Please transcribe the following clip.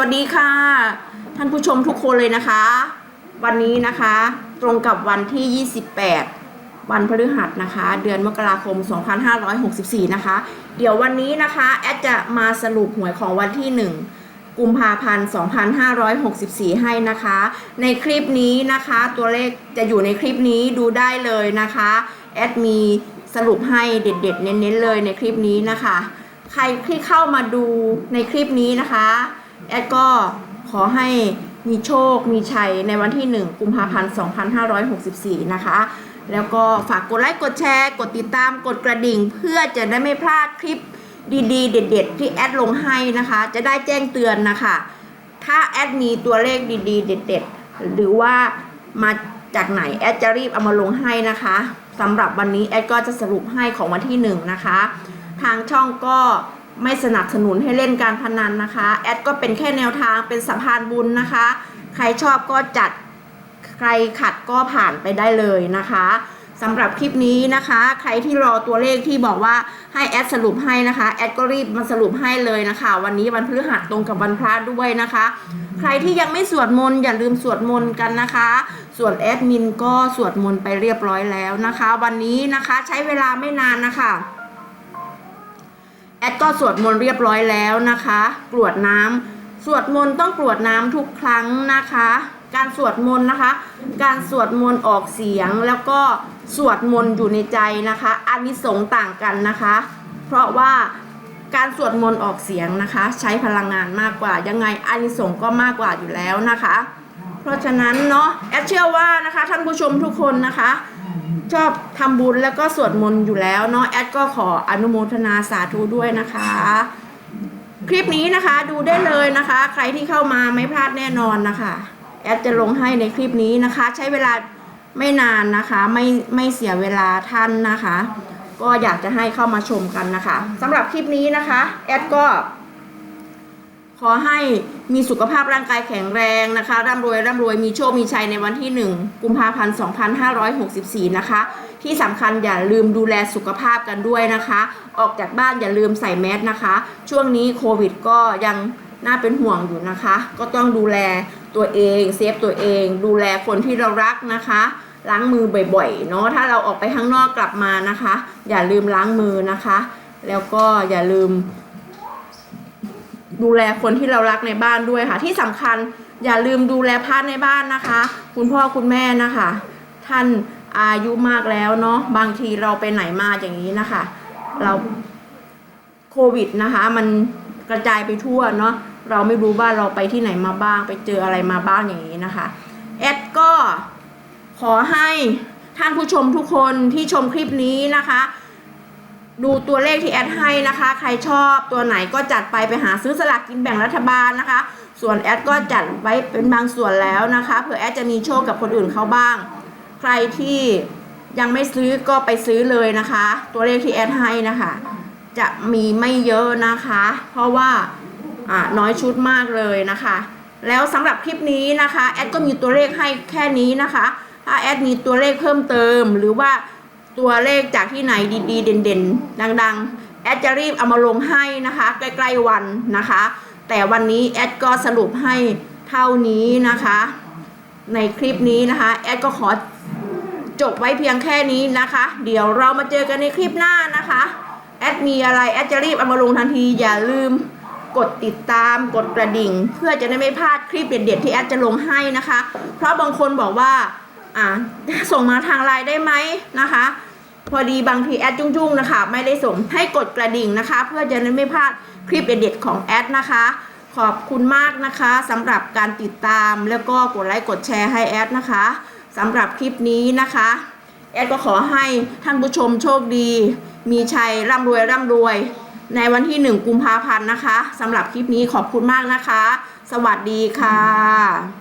วัสดีค่ะ ท่านผู้ชมทุกคนเลยนะคะ วันนี้นะคะตรงกับวันที่ 28 วันพฤหัสนะคะ เดือนมกราคม 2564 นะคะ เดี๋ยววันนี้นะคะ แอดจะมาสรุปหวยของวันที่ 1 กุมภาพันธ์ 2564 ให้นะคะ ในคลิปนี้นะคะ ตัวเลขจะอยู่ในคลิปนี้ดูได้เลยนะคะ แอดมีสรุปให้เด็ดๆ เน้นๆ เลยในคลิปนี้นะคะ ใครที่เข้ามาดูในคลิปนี้นะคะ แอดก็ขอให้มีโชค มีชัยในวันที่ 1 กุมภาพันธ์ 2564 นะคะ แล้วก็ฝากกดไลค์ กดแชร์ กดติดตาม กดกระดิ่ง เพื่อจะได้ไม่พลาดคลิปดีๆ เด็ด ๆ ที่แอดลงให้นะคะ จะได้แจ้งเตือนนะคะ ถ้าแอดมีตัวเลขดีๆ เด็ด ๆ หรือว่ามาจากไหนแอดจะรีบเอามาลงให้นะคะสำหรับวันนี้แอดก็จะสรุปให้ของวันที่ 1 นะคะ ทางช่องก็ ไม่สนับสนุนให้เล่นการพนันนะคะ แอดก็เป็นแค่แนวทางเป็นสะพานบุญนะคะ ใครชอบก็จัด ใครขัดก็ผ่านไปได้เลยนะคะสำหรับคลิปนี้นะคะ ใครที่รอตัวเลขที่บอกว่าให้แอดสรุปให้นะคะ แอดก็รีบมาสรุปให้เลยนะคะ วันนี้วันพฤหัสตรงกับวันพระด้วยนะคะ ใครที่ยังไม่สวดมนต์อย่าลืมสวดมนต์กันนะคะ ส่วนแอดมินก็สวดมนต์ไปเรียบร้อยแล้วนะคะ วันนี้นะคะใช้เวลาไม่นานนะคะ แอดก็สวดมนต์เรียบร้อยแล้วนะคะ กรวดน้ำสวดมนต์ต้องกรวดน้ำทุกครั้งนะคะ การสวดมนต์นะคะ การสวดมนต์ออกเสียงแล้วก็สวดมนต์อยู่ในใจนะคะอานิสงส์ต่างกันนะคะ เพราะว่าการสวดมนต์ออกเสียงนะคะ ใช้พลังงานมากกว่า ยังไงอานิสงส์ก็มากกว่าอยู่แล้วนะคะ เพราะฉะนั้นเนาะแอดเชื่อว่านะคะท่านผู้ชมทุกคนนะคะ ชอบทำบุญแล้วก็สวดมนต์อยู่แล้วเนาะแอดก็ขออนุโมทนาสาธุด้วยนะคะ คลิปนี้นะคะดูได้เลยนะคะ ใครที่เข้ามาไม่พลาดแน่นอนนะคะแอดจะลงให้ในคลิปนี้นะคะ ใช้เวลาไม่นานนะคะไม่ไม่เสียเวลาท่านนะคะ ก็อยากจะให้เข้ามาชมกันนะคะสำหรับคลิปนี้นะคะแอดก็ ขอให้มีสุขภาพร่างกายแข็งแรงนะคะ ร่ำรวยร่ำรวยมีโชค มีชัยในวันที่ 1 กุมภาพันธ์ 2564 นะคะ ที่สำคัญอย่าลืมดูแลสุขภาพกันด้วยนะคะ ออกจากบ้านอย่าลืมใส่แมสนะคะ ช่วงนี้โควิดก็ยังน่าเป็นห่วงอยู่นะคะ ก็ต้องดูแลตัวเองเซฟตัวเอง ดูแลคนที่เรารักนะคะล้างมือบ่อยๆเนาะถ้าเราออกไปข้างนอกกลับมานะคะ อย่าลืมล้างมือนะคะ แล้วก็อย่าลืม ดูแลคนที่เรารักในบ้านด้วยค่ะ ที่สำคัญอย่าลืมดูแลพระในบ้านนะคะ คุณพ่อคุณแม่นะคะ ท่านอายุมากแล้วเนาะบางทีเราไปไหนมาอย่างนี้นะคะ เราโควิดนะคะ มันกระจายไปทั่วเนาะเราไม่รู้ว่าเราไปที่ไหนมาบ้าง ไปเจออะไรมาบ้างอย่างนี้นะคะแอดก็ขอให้ท่านผู้ชมทุกคนที่ชมคลิปนี้นะคะ ดูตัวเลขที่แอดให้นะคะ ใครชอบตัวไหนก็จัดไปไปหาซื้อสลากกินแบ่งรัฐบาลนะคะ ส่วนแอดก็จัดไว้เป็นบางส่วนแล้วนะคะเผื่อแอดจะมีโชคกับคนอื่นเขาบ้าง ใครที่ยังไม่ซื้อก็ไปซื้อเลยนะคะ ตัวเลขที่แอดให้นะคะ จะมีไม่เยอะนะคะ เพราะว่าน้อยชุดมากเลยนะคะ แล้วสำหรับคลิปนี้นะคะแอดก็มีตัวเลขให้แค่นี้นะคะ ถ้าแอดมีตัวเลขเพิ่มเติมหรือว่า ตัวเลขจากที่ไหนดีๆ เด่นๆ ดังๆ แอดจะรีบเอามาลงให้นะคะ ใกล้ๆวันนะคะ แต่วันนี้แอดก็สรุปให้เท่านี้นะคะ ในคลิปนี้นะคะ แอดก็ขอจบไว้เพียงแค่นี้นะคะ เดี๋ยวเรามาเจอกันในคลิปหน้านะคะ แอดมีอะไร แอดจะรีบเอามาลงทันที อย่าลืมกดติดตามกดกระดิ่ง เพื่อจะได้ไม่พลาดคลิปเด็ดๆที่แอดจะลงให้นะคะ เพราะบางคนบอกว่า อ่าส่งมาทางไลน์ได้ไหมนะคะ พอดีบางทีแอดจุ้งๆนะคะ ไม่ได้ส่งให้กดกระดิ่งนะคะ เพื่อจะได้ไม่พลาดคลิปเด็ดๆของแอดนะคะ ขอบคุณมากนะคะสำหรับการติดตามแล้วก็กดไลค์กดแชร์ให้แอดนะคะสำหรับคลิปนี้นะคะ แอดก็ขอให้ท่านผู้ชมโชคดี มีชัยร่ำรวยร่ำรวย ในวันที่ 1 กุมภาพันธ์นะคะสำหรับคลิปนี้ขอบคุณมากนะคะ สวัสดีค่ะ